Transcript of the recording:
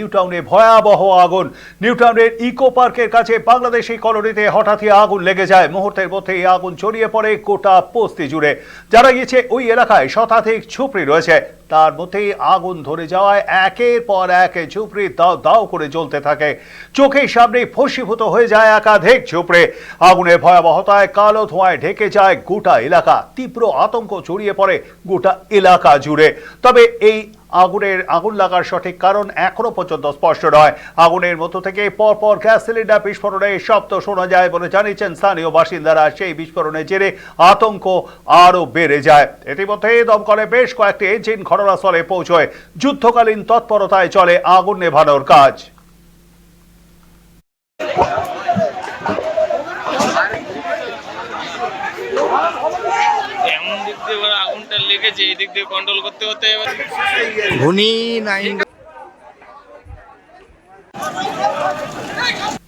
নিউটাউনে ভয়াবহ আগুন। নিউটাউনের ইকো পার্কের কাছে বাংলাদেশি কলোনিতে হঠাৎই আগুন লেগে যায়। মুহূর্তের মধ্যে এই আগুন ছড়িয়ে পড়ে গোটা বস্তি জুড়ে। জানা গিয়েছে, ওই এলাকায় শতাধিক ঝুপড়ি রয়েছে। তার মধ্যেই আগুন ধরে যাওয়ায় একের পর এক ঝুপড়ি দাও দাও করে জ্বলতে থাকে। চোখের সামনে ফসীভূত হয়ে যায় একাধিক ঝুপড়ে। আগুনের ভয়াবহতায় কালো ধোঁয়ায় ঢেকে যায় গোটা এলাকা। তীব্র আতঙ্ক ছড়িয়ে পড়ে গোটা এলাকা জুড়ে। তবে এই আগুনের, আগুন লাগার সঠিক কারণ এখনও পর্যন্ত স্পষ্ট নয়। আগুনের মধ্য থেকে পরপর গ্যাস সিলিন্ডার বিস্ফোরণের শব্দ শোনা যায় বলে জানিয়েছেন স্থানীয় বাসিন্দারা। সেই বিস্ফোরণের জেরে আতঙ্ক আরও বেড়ে যায়। ইতিমধ্যে দমকলে বেশ কয়েকটি ইঞ্জিন ঘটনাস্থলে পৌঁছয়। যুদ্ধকালীন তৎপরতায় চলে আগুন নেভানোর কাজ এমন দিক দিয়ে আগুনটা লেগেছে এই দিক দিয়ে কন্ট্রোল করতে করতে এবার ঘূর্ণি নাইন